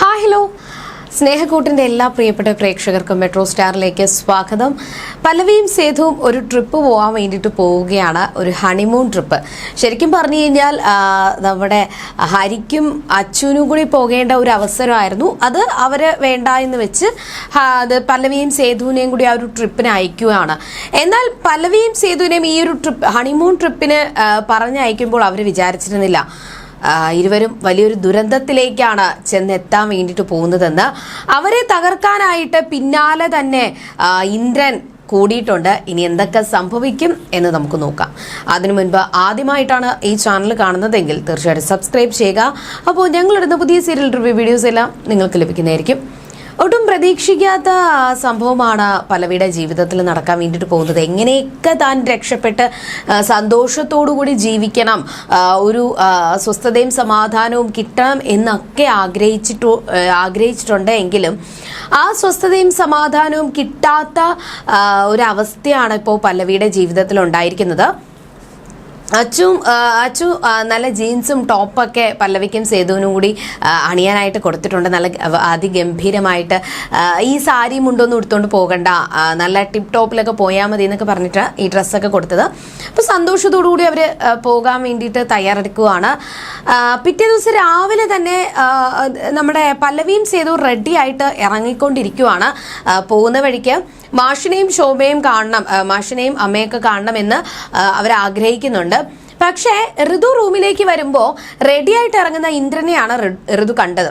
Hi hello സ്നേഹക്കൂട്ടിന്റെ എല്ലാ പ്രിയപ്പെട്ട പ്രേക്ഷകർക്കും മെട്രോ സ്റ്റാറിലേക്ക് സ്വാഗതം. പല്ലവിയും സേതുവും ഒരു ട്രിപ്പ് പോകാൻ വേണ്ടിയിട്ട് പോവുകയാണ്. ഒരു ഹണിമൂൺ ട്രിപ്പ് ശരിക്കും പറഞ്ഞു കഴിഞ്ഞാൽ നമ്മുടെ ഹരിക്കും അച്ഛനും കൂടി പോകേണ്ട ഒരു അവസരമായിരുന്നു. അത് അവർ വേണ്ട എന്ന് വെച്ച് അത് പല്ലവിയും സേതുവിനെയും കൂടി ആ ഒരു ട്രിപ്പിന് അയക്കുകയാണ്. എന്നാൽ പല്ലവിയും സേതുവിനെയും ഈ ഒരു ട്രിപ്പ് ഹണിമൂൺ ട്രിപ്പിന് പറഞ്ഞയക്കുമ്പോൾ അവർ വിചാരിച്ചിരുന്നില്ല. ഇരുവരും വലിയൊരു ദുരന്തത്തിലേക്കാണ് ചെന്നെത്താൻ വേണ്ടിയിട്ട് പോകുന്നതെന്ന്. അവരെ തകർക്കാനായിട്ട് പിന്നാലെ തന്നെ ഇന്ദ്രൻ കൂടിയിട്ടുണ്ട്. ഇനി എന്തൊക്കെ സംഭവിക്കും എന്ന് നമുക്ക് നോക്കാം. അതിനു മുൻപ് ആദ്യമായിട്ടാണ് ഈ ചാനൽ കാണുന്നതെങ്കിൽ തീർച്ചയായിട്ടും സബ്സ്ക്രൈബ് ചെയ്യുക. അപ്പോൾ ഞങ്ങളിടുന്ന പുതിയ സീരിയൽ റിവ്യൂ വീഡിയോസ് എല്ലാം നിങ്ങൾക്ക് ലഭിക്കുന്നതായിരിക്കും. ഒട്ടും പ്രതീക്ഷിക്കാത്ത സംഭവമാണ് പലവിയുടെ ജീവിതത്തിൽ നടക്കാൻ വേണ്ടിയിട്ട് പോകുന്നത്. എങ്ങനെയൊക്കെ താൻ രക്ഷപ്പെട്ട് കൂടി ജീവിക്കണം ഒരു സ്വസ്ഥതയും സമാധാനവും കിട്ടണം എന്നൊക്കെ ആഗ്രഹിച്ചിട്ടു ആഗ്രഹിച്ചിട്ടുണ്ട് എങ്കിലും ആ സ്വസ്ഥതയും സമാധാനവും കിട്ടാത്ത ഒരവസ്ഥയാണ് ഇപ്പോൾ പല്ലവിയുടെ ജീവിതത്തിൽ ഉണ്ടായിരിക്കുന്നത്. അച്ചും അച്ചു നല്ല ജീൻസും ടോപ്പൊക്കെ പല്ലവിക്കും സേതുവിനും കൂടി അണിയാനായിട്ട് കൊടുത്തിട്ടുണ്ട്. നല്ല അതിഗംഭീരമായിട്ട്. ഈ സാരി മുണ്ടൊന്നും എടുത്തുകൊണ്ട് പോകണ്ട. നല്ല ടിപ് ടോപ്പിലൊക്കെ പോയാൽ മതി എന്നൊക്കെ പറഞ്ഞിട്ട് ഈ ഡ്രസ്സൊക്കെ കൊടുത്തത്. അപ്പോൾ സന്തോഷത്തോടു കൂടി അവർ പോകാൻ വേണ്ടിയിട്ട് തയ്യാറെടുക്കുകയാണ് പിറ്റേ ദിവസം രാവിലെ തന്നെ നമ്മുടെ പല്ലവിയും സേതു റെഡിയായിട്ട് ഇറങ്ങിക്കൊണ്ടിരിക്കുവാണ് പോകുന്ന വഴിക്ക്. മാഷിനെയും ശോഭയും കാണണം മാഷിനെയും അമ്മയൊക്കെ കാണണമെന്ന് അവർ ആഗ്രഹിക്കുന്നുണ്ട് പക്ഷേ ഋതു റൂമിലേക്ക് വരുമ്പോൾ റെഡിയായിട്ട് ഇറങ്ങുന്ന ഇന്ദ്രനെയാണ് ഋതു കണ്ടത്.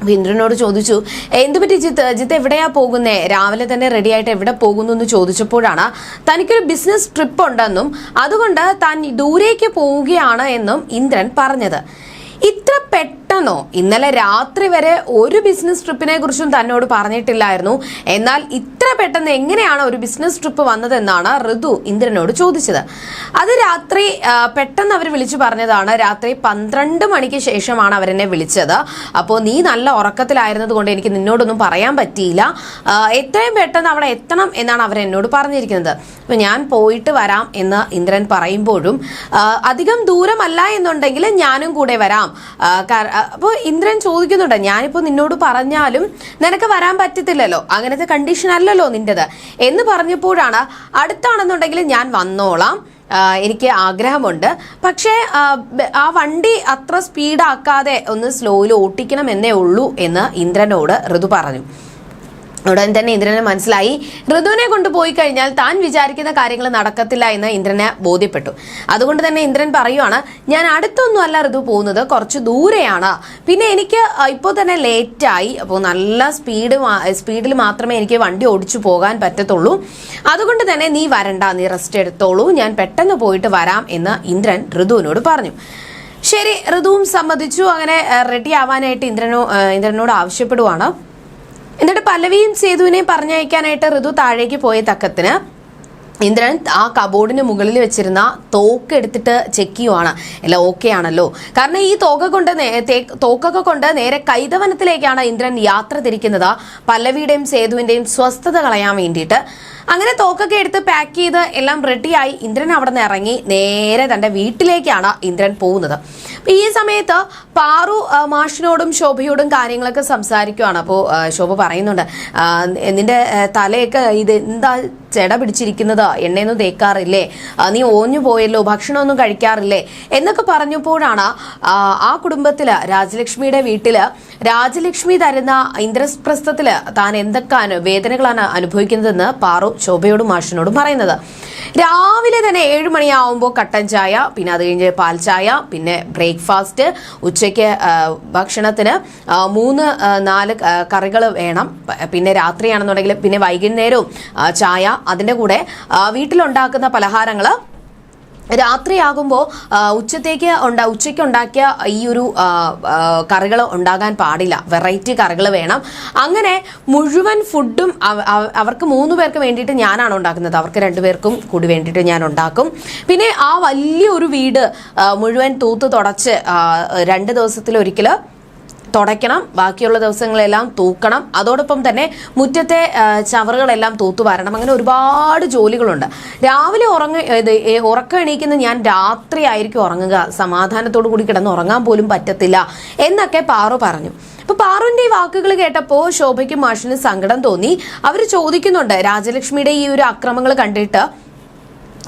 അപ്പൊ ഇന്ദ്രനോട് ചോദിച്ചു എന്തുപറ്റി ജിത്ത്? ജിത്ത് എവിടെയാ പോകുന്നേ? രാവിലെ തന്നെ റെഡിയായിട്ട് എവിടെ പോകുന്നു എന്ന് ചോദിച്ചപ്പോഴാണ് തനിക്കൊരു ബിസിനസ് ട്രിപ്പ് ഉണ്ടെന്നും അതുകൊണ്ട് താൻ ദൂരേക്ക് പോവുകയാണ് എന്നും ഇന്ദ്രൻ പറഞ്ഞത്. ഇത്ര പെട്ടെന്നോ? ഇന്നലെ രാത്രി വരെ ഒരു ബിസിനസ് ട്രിപ്പിനെ കുറിച്ചും തന്നോട് പറഞ്ഞിട്ടില്ലായിരുന്നു. എന്നാൽ ഇത്ര പെട്ടെന്ന് എങ്ങനെയാണ് ഒരു ബിസിനസ് ട്രിപ്പ് വന്നതെന്നാണ് ഋതു ഇന്ദ്രനോട് ചോദിച്ചത്. അത് രാത്രി പെട്ടെന്ന് അവർ വിളിച്ചു പറഞ്ഞതാണ്. രാത്രി പന്ത്രണ്ട് മണിക്ക് ശേഷമാണ് അവരെന്നെ വിളിച്ചത്. അപ്പോൾ നീ നല്ല ഉറക്കത്തിലായിരുന്നത് കൊണ്ട് എനിക്ക് നിന്നോടൊന്നും പറയാൻ പറ്റിയില്ല. എത്രയും പെട്ടെന്ന് അവിടെ എത്തണം എന്നാണ് അവർ എന്നോട് പറഞ്ഞിരിക്കുന്നത്. അപ്പോൾ ഞാൻ പോയിട്ട് വരാം എന്ന് ഇന്ദ്രൻ പറയുമ്പോഴും അധികം ദൂരമല്ല എന്നുണ്ടെങ്കിൽ ഞാനും കൂടെ വരാം. അപ്പോൾ ഇന്ദ്രൻ ചോദിക്കുന്നുണ്ട് ഞാനിപ്പോൾ നിന്നോട് പറഞ്ഞാലും നിനക്ക് വരാൻ പറ്റത്തില്ലല്ലോ. അങ്ങനത്തെ കണ്ടീഷൻ അല്ലല്ലോ. നിന്റേത്. എന്ന് പറഞ്ഞപ്പോഴാണ് അടുത്താണെന്നുണ്ടെങ്കിൽ ഞാൻ വന്നോളാം. എനിക്ക് ആഗ്രഹമുണ്ട്. പക്ഷേ ആ വണ്ടി അത്ര സ്പീഡാക്കാതെ ഒന്ന് സ്ലോയിൽ ഓട്ടിക്കണം എന്നേ ഉള്ളൂ എന്ന് ഇന്ദ്രനോട് ഋതു പറഞ്ഞു. ഉടൻ തന്നെ ഇന്ദ്രന് മനസ്സിലായി. ഋതുവിനെ കൊണ്ടുപോയി കഴിഞ്ഞാൽ താൻ വിചാരിക്കുന്ന കാര്യങ്ങൾ നടക്കത്തില്ല എന്ന് ഇന്ദ്രനെ ബോധ്യപ്പെട്ടു. അതുകൊണ്ട് തന്നെ ഇന്ദ്രൻ പറയുവാണ് ഞാൻ അടുത്തൊന്നും അല്ല ഋതു പോകുന്നത് കുറച്ച് ദൂരെയാണ്. പിന്നെ എനിക്ക് ഇപ്പോൾ തന്നെ ലേറ്റായി. അപ്പോൾ നല്ല സ്പീഡ് സ്പീഡിൽ മാത്രമേ എനിക്ക് വണ്ടി ഓടിച്ചു പോകാൻ പറ്റത്തുള്ളൂ. അതുകൊണ്ട് തന്നെ നീ വരണ്ട നീ റെസ്റ്റ് എടുത്തോളൂ. ഞാൻ പെട്ടെന്ന് പോയിട്ട് വരാം എന്ന് ഇന്ദ്രൻ ഋതുവിനോട് പറഞ്ഞു. ശരി ഋതുവും സമ്മതിച്ചു. അങ്ങനെ റെഡി ആവാനായിട്ട് ഇന്ദ്രനോ ഇന്ദ്രനോട് ആവശ്യപ്പെടുവാണ്. എന്നിട്ട് പല്ലവിയും സേതുവിനെയും പറഞ്ഞയക്കാനായിട്ട് ഋതു താഴേക്ക് പോയ തക്കത്തിന് ഇന്ദ്രൻ ആ കബോർഡിന് മുകളിൽ വെച്ചിരുന്ന തോക്ക് എടുത്തിട്ട് ചെക്ക് ചെയ്യുവാണ്. എല്ലാം ഓക്കെ ആണല്ലോ. കാരണം ഈ തോക്ക കൊണ്ട് തോക്കൊക്കെ കൊണ്ട് നേരെ കൈതവനത്തിലേക്കാണ് ഇന്ദ്രൻ യാത്ര തിരിക്കുന്നത്. പല്ലവിയുടെയും സേതുവിന്റെയും സ്വസ്ഥത കളയാൻ വേണ്ടിയിട്ട്. അങ്ങനെ തോക്കൊക്കെ എടുത്ത് പാക്ക് ചെയ്ത് എല്ലാം റെഡിയായി ഇന്ദ്രൻ അവിടെ നിന്ന് ഇറങ്ങി നേരെ തന്റെ വീട്ടിലേക്കാണ് ഇന്ദ്രൻ പോകുന്നത്. ഈ സമയത്ത് പാറു മാഷിനോടും ശോഭയോടും കാര്യങ്ങളൊക്കെ സംസാരിക്കുവാണ്. അപ്പോൾ ശോഭ പറയുന്നുണ്ട് നിന്റെ തലയൊക്കെ ഇത് എന്താ ചെട പിടിച്ചിരിക്കുന്നത് എണ്ണയൊന്നും തേക്കാറില്ലേ? നീ ഓഞ്ഞു പോയല്ലോ ഭക്ഷണമൊന്നും കഴിക്കാറില്ലേ? എന്നൊക്കെ പറഞ്ഞപ്പോഴാണ് ആ, കുടുംബത്തിൽ രാജലക്ഷ്മിയുടെ വീട്ടിൽ രാജലക്ഷ്മി തരുന്ന ഇന്ദ്രപ്രസ്ഥത്തിൽ താൻ എന്തൊക്കെ വേദനകളാണ് അനുഭവിക്കുന്നതെന്ന് പാറു ശോഭയോടും മാഷിനോടും പറയുന്നത്. രാവിലെ തന്നെ ഏഴ് മണിയാവുമ്പോൾ കട്ടൻ ചായ പിന്നെ അത് കഴിഞ്ഞ് പാൽ ചായ പിന്നെ ബ്രേക്ക്ഫാസ്റ്റ് ഉച്ചയ്ക്ക് ഭക്ഷണത്തിന് മൂന്ന് നാല് കറികൾ വേണം. പിന്നെ രാത്രിയാണെന്നുണ്ടെങ്കിൽ പിന്നെ വൈകുന്നേരവും ചായ അതിന്റെ കൂടെ വീട്ടിലുണ്ടാക്കുന്ന പലഹാരങ്ങൾ രാത്രിയാകുമ്പോൾ ഉച്ചത്തേക്ക് ഉണ്ടാ ഉച്ചയ്ക്ക് ഉണ്ടാക്കിയ ഈ ഒരു കറികൾ ഉണ്ടാകാൻ പാടില്ല. വെറൈറ്റി കറികൾ വേണം. അങ്ങനെ മുഴുവൻ ഫുഡും അവ- അവ- അവർക്ക് മൂന്ന് പേർക്ക് വേണ്ടിയിട്ട് ഞാനാണ് ഉണ്ടാക്കുന്നത്. അവർക്ക് രണ്ടുപേർക്കും കൂടി വേണ്ടിയിട്ട് ഞാൻ ഉണ്ടാക്കും. പിന്നെ ആ വലിയ ഒരു വീട് മുഴുവൻ തൂത്ത് തുടച്ച് രണ്ട് ദിവസത്തിലൊരിക്കൽ തുടയ്ക്കണം ബാക്കിയുള്ള ദിവസങ്ങളെല്ലാം തൂക്കണം. അതോടൊപ്പം തന്നെ മുറ്റത്തെ ചവറുകളെല്ലാം തൂത്തു വരണം. അങ്ങനെ ഒരുപാട് ജോലികളുണ്ട്. രാവിലെ ഉറങ്ങ ഉറക്കം എണീക്കുന്ന ഞാൻ രാത്രി ആയിരിക്കും ഉറങ്ങുക. സമാധാനത്തോടു കൂടി കിടന്ന് ഉറങ്ങാൻ പോലും പറ്റത്തില്ല എന്നൊക്കെ പാറു പറഞ്ഞു. ഇപ്പൊ പാറുവിന്റെ ഈ വാക്കുകൾ കേട്ടപ്പോൾ ശോഭയ്ക്കും മാഷിനും സങ്കടം തോന്നി. അവർ ചോദിക്കുന്നുണ്ട് രാജലക്ഷ്മിയുടെ ഈ ഒരു അക്രമങ്ങൾ കണ്ടിട്ട്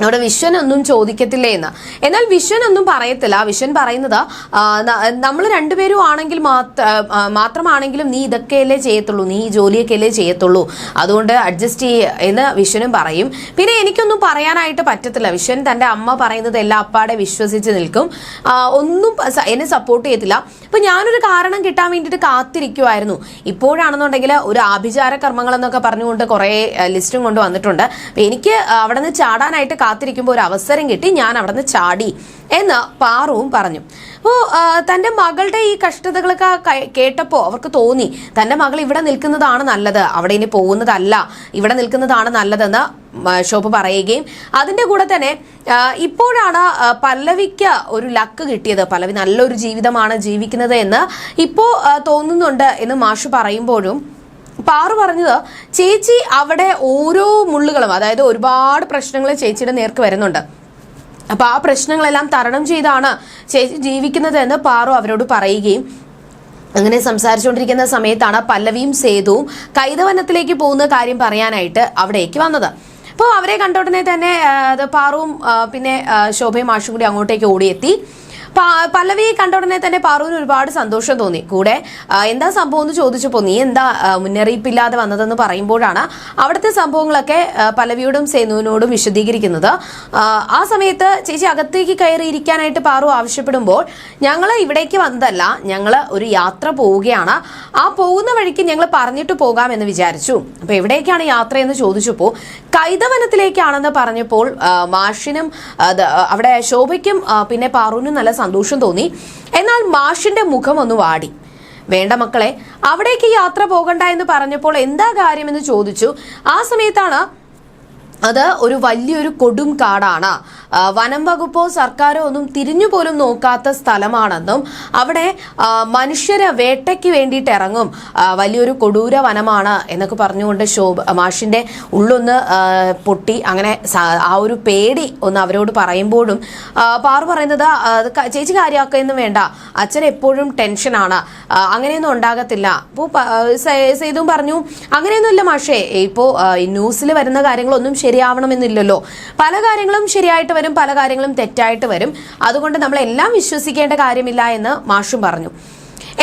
അവിടെ വിശ്വൻ ഒന്നും ചോദിക്കത്തില്ലേ എന്ന് എന്നാൽ വിശ്വൻ ഒന്നും പറയത്തില്ല. വിശ്വൻ പറയുന്നത് നമ്മൾ രണ്ടുപേരും ആണെങ്കിൽ മാത്രമാണെങ്കിലും നീ ഇതൊക്കെയല്ലേ ചെയ്യത്തുള്ളൂ. നീ ഈ ജോലിയൊക്കെയല്ലേ ചെയ്യത്തുള്ളൂ. അതുകൊണ്ട് അഡ്ജസ്റ്റ് ചെയ്യ എന്ന് വിശ്വനും പറയും. പിന്നെ എനിക്കൊന്നും പറയാനായിട്ട് പറ്റത്തില്ല. വിശ്വൻ തന്റെ അമ്മ പറയുന്നത് എല്ലാം അപ്പാടെ വിശ്വസിച്ച് നിൽക്കും. ഒന്നും എന്നെ സപ്പോർട്ട് ചെയ്യത്തില്ല. അപ്പൊ ഞാനൊരു കാരണം കിട്ടാൻ വേണ്ടിയിട്ട് കാത്തിരിക്കുമായിരുന്നു ഇപ്പോഴാണെന്നുണ്ടെങ്കിൽ ഒരു ആഭിചാര കർമ്മങ്ങൾ എന്നൊക്കെ പറഞ്ഞുകൊണ്ട് കുറേ ലിസ്റ്റും കൊണ്ട് വന്നിട്ടുണ്ട്. എനിക്ക് അവിടെ നിന്ന് ചാടാനായിട്ട് കാത്തിരിക്കുമ്പോൾ ഒരു അവസരം കിട്ടി ഞാൻ അവിടുന്ന് ചാടി എന്ന് പാറുവും പറഞ്ഞു. അപ്പോൾ തന്റെ മകളുടെ ഈ കഷ്ടതകളൊക്കെ കേട്ടപ്പോൾ അവർക്ക് തോന്നി തന്റെ മകൾ ഇവിടെ നിൽക്കുന്നതാണ് നല്ലത് അവിടെ ഇനി പോകുന്നതല്ല ഇവിടെ നിൽക്കുന്നതാണ് നല്ലതെന്ന് ഷോപ്പ് പറയുകയും അതിന്റെ കൂടെ തന്നെ ഇപ്പോഴാണ് പല്ലവിക്ക് ഒരു ലക്ക് കിട്ടിയത്. പല്ലവി നല്ലൊരു ജീവിതമാണ് ജീവിക്കുന്നത് എന്ന് ഇപ്പോൾ തോന്നുന്നുണ്ട് എന്ന് മാഷ് പറയുമ്പോഴും പാറു പറഞ്ഞത് ചേച്ചി അവിടെ ഓരോ മുള്ളുകളും അതായത് ഒരുപാട് പ്രശ്നങ്ങൾ ചേച്ചിയുടെ നേർക്ക് വരുന്നുണ്ട്. അപ്പൊ ആ പ്രശ്നങ്ങളെല്ലാം തരണം ചെയ്താണ് ചേച്ചി ജീവിക്കുന്നത് എന്ന് പാറു അവരോട് പറയുകയും അങ്ങനെ സംസാരിച്ചുകൊണ്ടിരിക്കുന്ന സമയത്താണ് പല്ലവിയും സേതുവും കൈതവനത്തിലേക്ക് പോകുന്ന കാര്യം പറയാനായിട്ട് അവിടേക്ക് വന്നത്. അപ്പോൾ അവരെ കണ്ട ഉടനെ തന്നെ പാറുവും പിന്നെ ശോഭയും മാഷും കൂടി അങ്ങോട്ടേക്ക് ഓടിയെത്തി. പല്ലവിയെ കണ്ട ഉടനെ തന്നെ പാറുവിന് ഒരുപാട് സന്തോഷം തോന്നി. കൂടെ എന്താ സംഭവം എന്ന് ചോദിച്ചപ്പോൾ നീ എന്താ മുന്നറിയിപ്പില്ലാതെ വന്നതെന്ന് പറയുമ്പോഴാണ് അവിടുത്തെ സംഭവങ്ങളൊക്കെ പല്ലവിയോടും സേനുവിനോടും വിശദീകരിക്കുന്നത്. ആ, സമയത്ത് ചേച്ചി അകത്തേക്ക് കയറി ഇരിക്കാനായിട്ട് പാറു ആവശ്യപ്പെടുമ്പോൾ ഞങ്ങൾ ഇവിടേക്ക് വന്നതല്ല ഞങ്ങൾ ഒരു യാത്ര പോവുകയാണ്. ആ പോകുന്ന വഴിക്ക് ഞങ്ങൾ പറഞ്ഞിട്ട് പോകാമെന്ന് വിചാരിച്ചു. അപ്പൊ എവിടേക്കാണ് യാത്ര എന്ന് ചോദിച്ചപ്പോൾ കൈതവനത്തിലേക്കാണെന്ന് പറഞ്ഞപ്പോൾ മാഷിനും അവിടെ ശോഭയ്ക്കും പിന്നെ പാറുവിനും നല്ല സന്തോഷം തോന്നി. എന്നാൽ മാഷിന്റെ മുഖം ഒന്ന് വാടി. വേണ്ട മക്കളെ അവിടേക്ക് യാത്ര പോകണ്ട എന്ന് പറഞ്ഞപ്പോൾ എന്താ കാര്യമെന്ന് ചോദിച്ചു. ആ സമയത്താണ് അത് ഒരു വലിയൊരു കൊടും കാടാണ്. വനം വകുപ്പോ സർക്കാരോ ഒന്നും തിരിഞ്ഞു പോലും നോക്കാത്ത സ്ഥലമാണെന്നും അവിടെ മനുഷ്യരെ വേട്ടയ്ക്ക് വേണ്ടിയിട്ട് ഇറങ്ങും വലിയൊരു കൊടൂര വനമാണ് എന്നൊക്കെ പറഞ്ഞുകൊണ്ട് ശോഭ മാഷിന്റെ ഉള്ളൊന്ന് പൊട്ടി അങ്ങനെ ആ ഒരു പേടി ഒന്ന് അവരോട് പറയുമ്പോഴും പാറു പറയുന്നത് ചേച്ചി കാര്യമാക്കുകയെന്നും വേണ്ട. അച്ഛൻ എപ്പോഴും ടെൻഷനാണ്. അങ്ങനെയൊന്നും ഉണ്ടാകത്തില്ല. അപ്പോൾ സെയ്തും പറഞ്ഞു അങ്ങനെയൊന്നുമില്ല മാഷേ. ഇപ്പോൾ ന്യൂസിൽ വരുന്ന കാര്യങ്ങളൊന്നും ശരിയാവണമെന്നില്ലല്ലോ. പല കാര്യങ്ങളും ശരിയായിട്ട് വരും പല കാര്യങ്ങളും തെറ്റായിട്ട് വരും. അതുകൊണ്ട് നമ്മൾ എല്ലാം വിശ്വസിക്കേണ്ട കാര്യമില്ല എന്ന് മാഷും പറഞ്ഞു.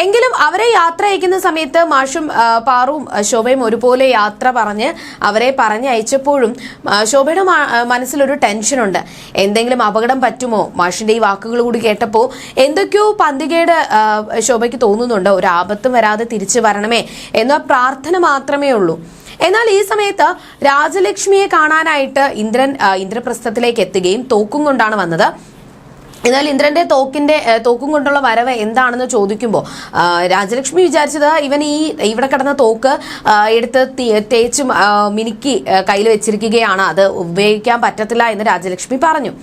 എങ്കിലും അവരെ യാത്ര അയക്കുന്ന സമയത്ത് മാഷും പാറും ശോഭയും ഒരുപോലെ യാത്ര പറഞ്ഞ് അവരെ പറഞ്ഞയച്ചപ്പോഴും ശോഭയുടെ മനസ്സിലൊരു ടെൻഷനുണ്ട് എന്തെങ്കിലും അപകടം പറ്റുമോ? മാഷിന്റെ ഈ വാക്കുകൾ കൂടി കേട്ടപ്പോൾ എന്തൊക്കെയോ പന്തികേട് ശോഭയ്ക്ക് തോന്നുന്നുണ്ട്. ഒരു ആപത്തും വരാതെ തിരിച്ചു വരണമേ എന്ന പ്രാർത്ഥന മാത്രമേ ഉള്ളൂ. എന്നാൽ ഈ സമയത്ത് രാജലക്ഷ്മിയെ കാണാനായിട്ട് ഇന്ദ്രൻ ഇന്ദ്രപ്രസ്ഥത്തിലേക്ക് എത്തുകയും തോക്കും കൊണ്ടാണ് വന്നത്. എന്നാൽ ഇന്ദ്രന്റെ തോക്കിന്റെ തോക്കും കൊണ്ടുള്ള വരവ് എന്താണെന്ന് ചോദിക്കുമ്പോൾ രാജലക്ഷ്മി വിചാരിച്ചത് ഇവൻ ഈ ഇവിടെ കിടന്ന തോക്ക് എടുത്ത് തേച്ചും മിനുക്കി കയ്യിൽ വെച്ചിരിക്കുകയാണ്. അത് ഉപയോഗിക്കാൻ പറ്റത്തില്ല എന്ന് രാജലക്ഷ്മി പറഞ്ഞു.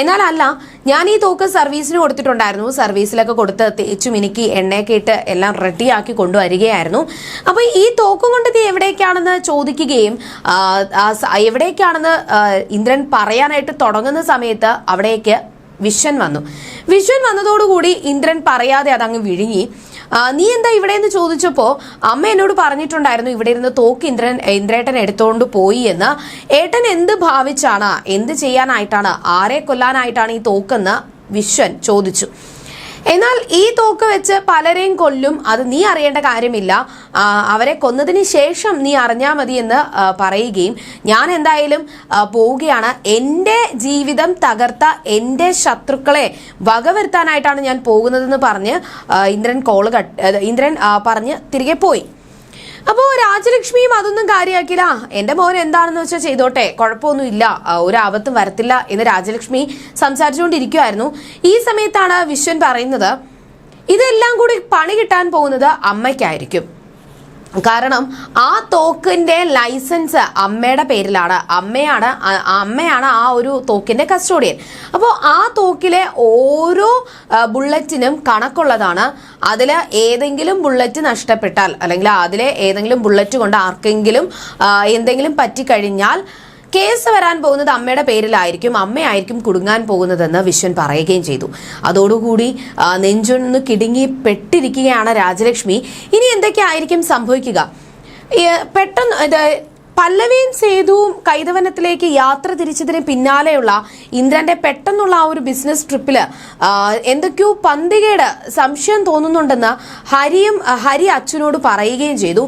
എന്നാൽ അല്ല ഞാൻ ഈ തോക്ക് സർവീസിന് കൊടുത്തിട്ടുണ്ടായിരുന്നു. സർവീസിലൊക്കെ കൊടുത്ത് തേച്ചു മിനുക്കി എണ്ണയൊക്കെ ഇട്ട് എല്ലാം റെഡിയാക്കി കൊണ്ടുവരികയായിരുന്നു. അപ്പൊ ഈ തോക്കും കൊണ്ട് നീ എവിടേക്കാണെന്ന് ചോദിക്കുകയും എവിടേക്കാണെന്ന് ഇന്ദ്രൻ പറയാനായിട്ട് തുടങ്ങുന്ന സമയത്ത് അവിടേക്ക് വിശ്വൻ വന്നു. വിശ്വൻ വന്നതോടുകൂടി ഇന്ദ്രൻ പറയാതെ അതങ്ങ് വിഴുങ്ങി. നീ എന്താ ഇവിടെ എന്ന് ചോദിച്ചപ്പോൾ അമ്മ എന്നോട് പറഞ്ഞിട്ടുണ്ടായിരുന്നു ഇവിടെ ഇരുന്ന് തോക്ക് ഇന്ദ്രൻ ഇന്ദ്രേട്ടൻ എടുത്തോണ്ട് പോയി എന്ന്. ഏട്ടൻ എന്ത് ഭാവിച്ചാണ് എന്ത് ചെയ്യാനായിട്ടാണ് ആരെ കൊല്ലാനായിട്ടാണ് ഈ തോക്കെന്ന് വിശ്വൻ ചോദിച്ചു. എന്നാൽ ഈ തോക്ക് വെച്ച് പലരെയും കൊല്ലും. അത് നീ അറിയേണ്ട കാര്യമില്ല. അവരെ കൊന്നതിന് ശേഷം നീ അറിഞ്ഞാൽ മതി എന്ന് പറയുകയും ഞാൻ എന്തായാലും പോവുകയാണ്. എന്റെ ജീവിതം തകർത്ത എന്റെ ശത്രുക്കളെ വകവരുത്താനായിട്ടാണ് ഞാൻ പോകുന്നതെന്ന് പറഞ്ഞ് ഇന്ദ്രൻ കോൾ കട്ട് ഇന്ദ്രൻ പറഞ്ഞ് തിരികെ പോയി. അപ്പോൾ രാജലക്ഷ്മിയും അതൊന്നും കാര്യമാക്കില്ല എന്റെ മോൻ എന്താണെന്ന് വെച്ചാൽ ചെയ്തോട്ടെ. കുഴപ്പമൊന്നും ഇല്ല ഒരു ആപത്തും വരത്തില്ല എന്ന് രാജലക്ഷ്മി സംസാരിച്ചുകൊണ്ടിരിക്കുമായിരുന്നു ഈ സമയത്താണ് വിശ്വൻ പറയുന്നത് ഇതെല്ലാം കൂടി പണി കിട്ടാൻ പോകുന്നത് അമ്മയ്ക്കായിരിക്കും. കാരണം ആ തോക്കിന്റെ ലൈസൻസ് അമ്മയുടെ പേരിലാണ്. അമ്മയാണ് അമ്മയാണ് ആ ഒരു തോക്കിന്റെ കസ്റ്റോഡിയൻ അപ്പോൾ ആ തോക്കിലെ ഓരോ ബുള്ളറ്റിനും കണക്കുള്ളതാണ്. അതിൽ ഏതെങ്കിലും ബുള്ളറ്റ് നഷ്ടപ്പെട്ടാൽ അല്ലെങ്കിൽ അതിലെ ഏതെങ്കിലും ബുള്ളറ്റ് കൊണ്ട് ആർക്കെങ്കിലും എന്തെങ്കിലും പറ്റിക്കഴിഞ്ഞാൽ കേസ് വരാൻ പോകുന്നത് അമ്മയുടെ പേരിലായിരിക്കും അമ്മയായിരിക്കും കുടുങ്ങാൻ പോകുന്നതെന്ന് വിശ്വൻ പറയുകയും ചെയ്തു. അതോടുകൂടി നെഞ്ചൊന്ന് കിടുങ്ങി പെട്ടിരിക്കുകയാണ് രാജലക്ഷ്മി. ഇനി എന്തൊക്കെയായിരിക്കും സംഭവിക്കുക? പെട്ടെന്ന് പല്ലവിയും സേതുവും കൈതവനത്തിലേക്ക് യാത്ര തിരിച്ചതിന് പിന്നാലെയുള്ള ഇന്ദ്രന്റെ പെട്ടെന്നുള്ള ആ ഒരു ബിസിനസ് ട്രിപ്പിൽ എന്തൊക്കെയോ പന്തികേട് സംശയം തോന്നുന്നുണ്ടെന്ന് ഹരിയും ഹരി അച്ഛനോട് പറയുകയും ചെയ്തു.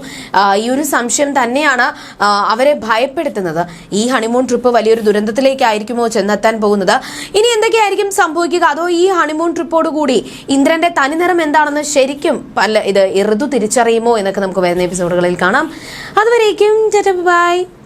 ഈ ഒരു സംശയം തന്നെയാണ് അവരെ ഭയപ്പെടുത്തുന്നത്. ഈ ഹണിമൂൺ ട്രിപ്പ് വലിയൊരു ദുരന്തത്തിലേക്കായിരിക്കുമോ ചെന്നെത്താൻ പോകുന്നത്? ഇനി എന്തൊക്കെയായിരിക്കും സംഭവിക്കുക? അതോ ഈ ഹണിമൂൺ ട്രിപ്പോട് കൂടി ഇന്ദ്രന്റെ തനിനിറം എന്താണെന്ന് ശരിക്കും പല ഇത് ഋതു തിരിച്ചറിയുമോ എന്നൊക്കെ നമുക്ക് വരുന്ന എപ്പിസോഡുകളിൽ കാണാം. അതുവരേക്കും 拜。